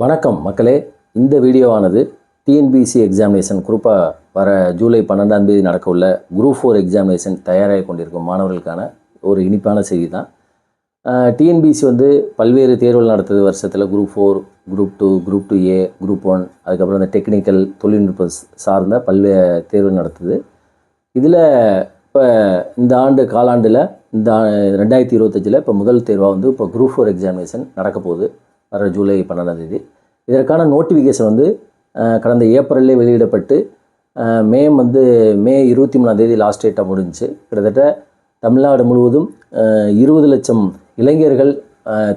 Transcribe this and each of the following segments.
வணக்கம் மக்களே. இந்த வீடியோவானது டிஎன்பிசி எக்ஸாமினேஷன் குறிப்பாக வர ஜூலை பன்னெண்டாம் தேதி நடக்க உள்ள குரூப் ஃபோர் எக்ஸாமினேஷன் தயாராகி கொண்டிருக்கும் மாணவர்களுக்கான ஒரு இனிப்பான செய்தி தான் டிஎன்பிசி வந்து பல்வேறு தேர்வுகள் நடத்துது வருஷத்தில் group four group two group two A group one அதுக்கப்புறம் இந்த டெக்னிக்கல் தொழில்நுட்பம் சார்ந்த பல்வேறு தேர்வுகள் நடத்துது. இதில் இப்போ இந்த ஆண்டு காலாண்டில் இந்த ரெண்டாயிரத்தி இருபத்தஞ்சில் இப்போ முதல் தேர்வாக வந்து இப்போ குரூப் ஃபோர் எக்ஸாமினேஷன் நடக்க போகுது. வர ஜூலை பன்னெண்டாம் தேதி. இதற்கான நோட்டிஃபிகேஷன் வந்து கடந்த ஏப்ரல்லே வெளியிடப்பட்டு மே வந்து மே இருபத்தி மூணாம் தேதி லாஸ்ட் டேட்டாக முடிஞ்சுச்சு கிட்டத்தட்ட தமிழ்நாடு முழுவதும் இருபது லட்சம் இளைஞர்கள்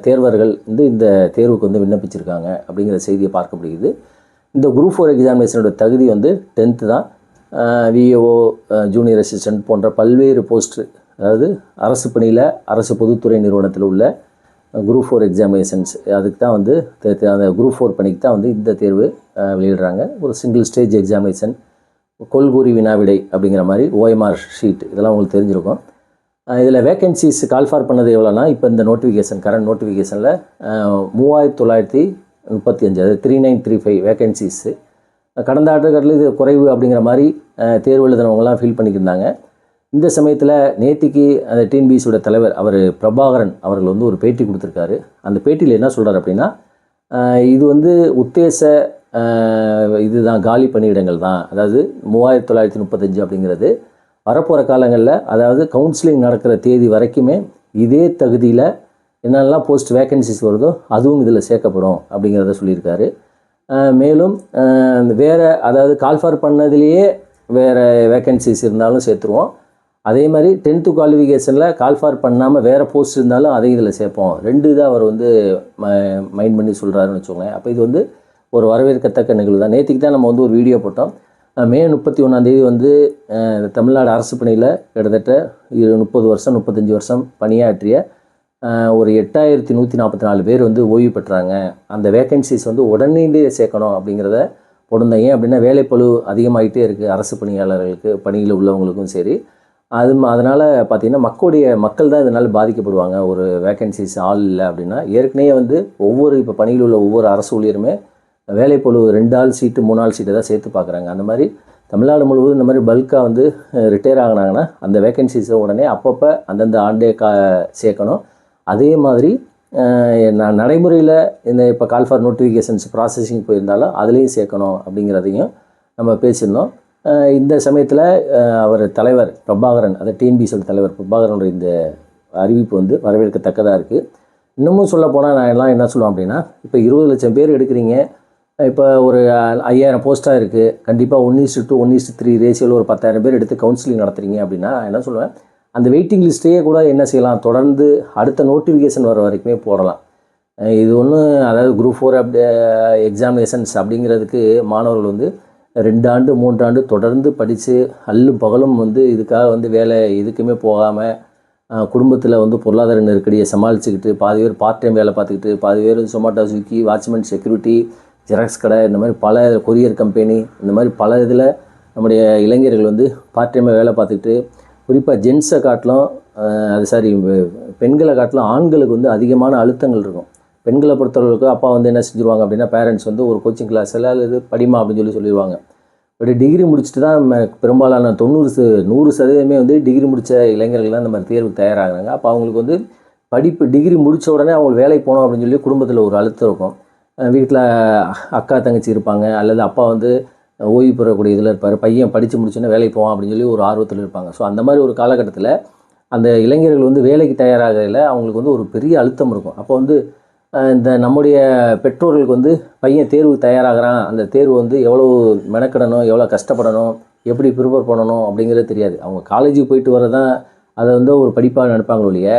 தேர்வர்கள் வந்து இந்த தேர்வுக்கு வந்து விண்ணப்பிச்சிருக்காங்க அப்படிங்கிற செய்தியை பார்க்க முடியுது. இந்த குரூப் ஃபோர் எக்ஸாமினேஷனோட தகுதி வந்து டென்த்து தான். விஏஓ ஜூனியர் அசிஸ்டன்ட் போன்ற பல்வேறு போஸ்ட் அதாவது அரசு பணியில் அரசு பொதுத்துறை நிறுவனத்தில் உள்ள குரூப் ஃபோர் எக்ஸாமினேஷன்ஸ். அதுக்கு தான் வந்து அந்த குரூப் ஃபோர் பணிக்கு தான் வந்து இந்த தேர்வு வெளியிடுறாங்க. ஒரு சிங்கிள் ஸ்டேஜ் எக்ஸாமினேஷன் கொள்கூறி வினாவிடை அப்படிங்கிற மாதிரி ஓஎம்ஆர் ஷீட் இதெல்லாம் உங்களுக்கு தெரிஞ்சிருக்கும். இதில் வேகன்சிஸ் கால்ஃபார் பண்ணது எவ்வளோனா இப்போ இந்த நோட்டிஃபிகேஷன் கரண்ட் நோட்டிஃபிகேஷனில் மூவாயிரத்தி தொள்ளாயிரத்தி முப்பத்தி அஞ்சு அதாவது three nine three five vacancies கடந்த ஆண்டுகளில் இது குறைவு அப்படிங்கிற மாதிரி தேர்வு எழுதினவங்கலாம் ஃபீல் பண்ணிக்கிருந்தாங்க. இந்த சமயத்தில் நேத்திக்கு அந்த டிஎன்பிசியோட தலைவர் அவர் பிரபாகரன் அவர்கள் வந்து ஒரு பேட்டி கொடுத்துருக்காரு. அந்த பேட்டியில் என்ன சொல்கிறார் அப்படின்னா இது வந்து உத்தேச இதுதான் காலி பணியிடங்கள் தான். அதாவது மூவாயிரத்தி தொள்ளாயிரத்தி முப்பத்தஞ்சு அப்படிங்கிறது வரப்போகிற காலங்களில் அதாவது கவுன்சிலிங் நடக்கிற தேதி வரைக்குமே இதே தகுதியில் என்னென்னலாம் போஸ்ட் வேக்கன்சிஸ் வருதோ அதுவும் இதில் சேர்க்கப்படும் அப்படிங்கிறத சொல்லியிருக்காரு. மேலும் வேறு அதாவது கால்ஃபார் பண்ணதுலேயே வேறு வேக்கன்சிஸ் இருந்தாலும் சேர்த்துருவோம். அதே மாதிரி டென்த்து குவாலிஃபிகேஷனில் கால்ஃபார் பண்ணாமல் வேறு போஸ்ட் இருந்தாலும் அதையும் இதில் சேர்ப்போம். ரெண்டு இதாக அவர் வந்து மைண்ட் பண்ணி சொல்கிறாருன்னு வச்சுக்கோங்களேன். அப்போ இது வந்து ஒரு வரவேற்கத்தக்க நிகழ்வு தான். நேற்றுக்கு தான் நம்ம வந்து ஒரு வீடியோ போட்டோம். மே முப்பத்தி ஒன்றாந்தேதி வந்து தமிழ்நாடு அரசு பணியில் கிட்டத்தட்ட இரு முப்பது வருஷம் முப்பத்தஞ்சு வருஷம் பணியாற்றிய ஒரு எட்டாயிரத்தி நூற்றி நாற்பத்தி நாலு பேர் வந்து ஓய்வு பெற்றாங்க. அந்த வேக்கன்சிஸ் வந்து உடனே சேர்க்கணும் அப்படிங்கிறத போட்டிருந்தேன் ஏன் அப்படின்னா வேலைப்பளு அதிகமாகிட்டே இருக்குது அரசு பணியாளர்களுக்கு பணியில் உள்ளவங்களுக்கும் சரி. அது அதனால் பார்த்தீங்கன்னா மக்களுடைய மக்கள் தான் இதனால் பாதிக்கப்படுவாங்க. ஒரு வேக்கன்சிஸ் ஆள் இல்லை அப்படின்னா ஏற்கனவே வந்து ஒவ்வொரு இப்போ பணியில் உள்ள ஒவ்வொரு அரசு ஊழியருமே வேலைப்பளு ரெண்டு ஆள் சீட்டு மூணு ஆள் சீட்டை தான் சேர்த்து பார்க்குறாங்க அந்த மாதிரி தமிழ்நாடு முழுவதும் இந்த மாதிரி பல்காக வந்து ரிட்டையர் ஆகினாங்கன்னா அந்த வேக்கன்சிஸை உடனே அப்பப்போ அந்தந்த ஆண்டே கா சேர்க்கணும். அதே மாதிரி நான் நடைமுறையில் இந்த இப்போ கால் ஃபார் நோட்டிஃபிகேஷன்ஸ் ப்ராசஸிங் போயிருந்தாலும் அதுலேயும் சேர்க்கணும் அப்படிங்கிறதையும் நம்ம பேசியிருந்தோம். இந்த சமயத்தில் அவர் தலைவர் பிரபாகரன் அது டிஎன்பிஎஸ்எல் தலைவர் பிரபாகரனுடைய இந்த அறிவிப்பு வந்து வரவேற்கத்தக்கதாக இருக்குது இன்னமும் சொல்ல போனால் நான் எல்லாம் என்ன சொல்லுவேன் அப்படின்னா இப்போ இருபது லட்சம் பேர் எடுக்கிறீங்க. இப்போ ஒரு ஐயாயிரம் போஸ்ட்டாக இருக்குது கண்டிப்பாக one is to two one is to three ரேஷியோவில் ஒரு பத்தாயிரம் பேர் எடுத்து கவுன்சிலிங் நடத்துறீங்க அப்படின்னா நான் என்ன சொல்லுவேன் அந்த வெயிட்டிங் லிஸ்ட்டையே கூட என்ன செய்யலாம் தொடர்ந்து அடுத்த நோட்டிஃபிகேஷன் வர வரைக்குமே போடலாம். இது ஒன்று அதாவது குரூப் ஃபோர் அப்டே எக்ஸாமினேஷன்ஸ் அப்படிங்கிறதுக்கு மாணவர்கள் வந்து ரெண்டாண்டு மூன்றாண்டு தொடர்ந்து படித்து அல்லும் பகலும் வந்து இதுக்காக வந்து வேலை எதுக்குமே போகாமல் குடும்பத்தில் வந்து பொருளாதார நெருக்கடியை சமாளிச்சுக்கிட்டு பாதி பேர் பார்ட் டைம் வேலை பார்த்துக்கிட்டு பாதி பேர் Zomato Swiggy watchman security xerox கடை இந்த மாதிரி பல கொரியர் கம்பெனி இந்த மாதிரி பல இதில் நம்முடைய இளைஞர்கள் வந்து பார்ட் டைமாக வேலை பார்த்துக்கிட்டு குறிப்பாக ஜென்ஸை காட்டிலும் அது சாரி பெண்களை காட்டிலும் ஆண்களுக்கு வந்து அதிகமான அழுத்தங்கள் இருக்கும். பெண்களை பொறுத்தளவுக்கு அப்பா வந்து என்ன செஞ்சுருவாங்க அப்படின்னா பேரண்ட்ஸ் வந்து ஒரு கோச்சிங் கிளாஸில் அல்லது படிமா அப்படின்னு சொல்லி சொல்லிடுவாங்க பட் டிகிரி முடிச்சுட்டு தான் பெரும்பாலான தொண்ணூறு நூறு சதவீதமே வந்து டிகிரி முடித்த இளைஞர்கள் தான் இந்த மாதிரி தேர்வுக்கு தயாராகிறாங்க. அப்போ அவங்களுக்கு வந்து படிப்பு டிகிரி முடித்த உடனே அவங்க வேலைக்கு போகணும் அப்படின்னு சொல்லி குடும்பத்தில் ஒரு அழுத்தம் இருக்கும். வீட்டில் அக்கா தங்கச்சி இருப்பாங்க அல்லது அப்பா வந்து ஓய்வு பெறக்கூடிய இதில் இருப்பார் பையன் படித்து முடிச்சோன்னே வேலைக்கு போவான் அப்படின்னு சொல்லி ஒரு ஆர்வத்தில் இருப்பாங்க. ஸோ அந்த மாதிரி ஒரு காலகட்டத்தில் அந்த இளைஞர்கள் வந்து வேலைக்கு தயாராகிறதில் அவங்களுக்கு வந்து ஒரு பெரிய அழுத்தம் இருக்கும். அப்போ வந்து இந்த நம்முடைய பெற்றோர்களுக்கு வந்து பையன் தேர்வு தயாராகிறான். அந்த தேர்வு வந்து எவ்வளோ மெனக்கிடணும் எவ்வளோ கஷ்டப்படணும் எப்படி ப்ரிப்பேர் பண்ணணும் அப்படிங்கிறது தெரியாது. அவங்க காலேஜுக்கு போயிட்டு வரதான் அதை வந்து ஒரு படிப்பாக நினைப்பாங்க ஒழிய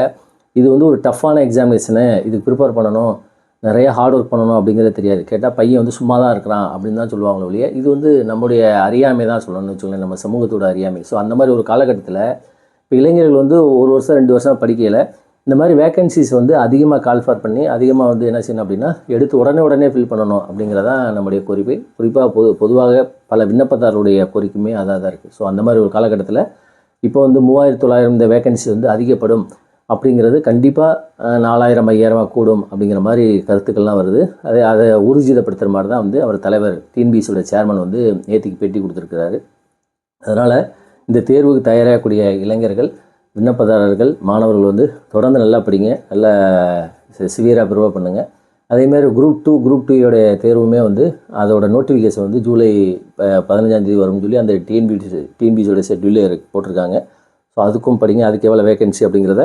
இது வந்து ஒரு டஃப்பான எக்ஸாமினேஷனு இதுக்கு ப்ரிப்பேர் பண்ணணும் நிறைய ஹார்ட் ஒர்க் பண்ணணும் அப்படிங்கிறது தெரியாது. கேட்டால் பையன் வந்து சும்மா தான் இருக்கிறான் அப்படின்னு தான் சொல்லுவாங்களே ஒழிய இது வந்து நம்முடைய அறியாமை தான் சொல்லணும்னு வச்சுக்கோங்களேன். நம்ம சமூகத்தோட அறியாமை ஸோ அந்த மாதிரி ஒரு காலகட்டத்தில் இப்போ இளைஞர்கள் வந்து ஒரு வருஷம் ரெண்டு வருஷம் படிக்கையில் இந்த மாதிரி வேக்கன்சிஸ் வந்து அதிகமாக கால்ஃபார் பண்ணி அதிகமாக வந்து என்ன செய்யணும் அப்படின்னா எடுத்து உடனே உடனே ஃபில் பண்ணணும் அப்படிங்கிறதான் நம்முடைய குறிப்பு. குறிப்பாக பொது பொதுவாக பல விண்ணப்பதாரருடைய கோரிக்கையுமே அதாக தான் இருக்குது ஸோ அந்த மாதிரி ஒரு காலகட்டத்தில் இப்போ வந்து மூவாயிரத்து தொள்ளாயிரம் இந்த வேக்கன்சி வந்து அதிகப்படும் அப்படிங்கிறது கண்டிப்பாக நாலாயிரம் ஐயாயிரமாக கூடும் அப்படிங்கிற மாதிரி கருத்துக்கள்லாம் வருது. அதை அதை ஊர்ஜிதப்படுத்துகிற மாதிரி தான் வந்து அவர் தலைவர் டிஎன்பிசியோட சேர்மன் வந்து நேற்றுக்கு பேட்டி கொடுத்துருக்கிறாரு. அதனால் இந்த தேர்வுக்கு தயாராகக்கூடிய இளைஞர்கள் விண்ணப்பதாரர்கள் மாணவர்கள் வந்து தொடர்ந்து நல்லா படிங்க நல்லா சிவியராக ப்ரிப்பேர் பண்ணுங்கள் அதேமாதிரி குரூப் டூ குரூப் டூயோடைய தேர்வுமே வந்து அதோட நோட்டிஃபிகேஷன் வந்து ஜூலை ப- பதினஞ்சாம் வரும்னு சொல்லி அந்த டிஎன்பிசி டிஎன்பிசியோட ஷெட்யூலே போட்டிருக்காங்க. ஸோ அதுக்கும் படிங்க அதுக்கு எவ்வளோ வேகன்சி அப்படிங்கிறத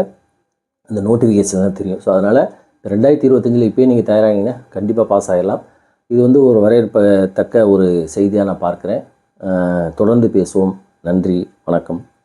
அந்த நோட்டிஃபிகேஷன் தான் தெரியும். ஸோ அதனால் ரெண்டாயிரத்தி இருபத்தஞ்சில் இப்போயே நீங்கள் தயாராகிங்கன்னா கண்டிப்பாக பாஸ் ஆகிடலாம் இது வந்து ஒரு வரவேற்பத்தக்க ஒரு செய்தியாக நான் பார்க்குறேன். தொடர்ந்து பேசுவோம். நன்றி வணக்கம்.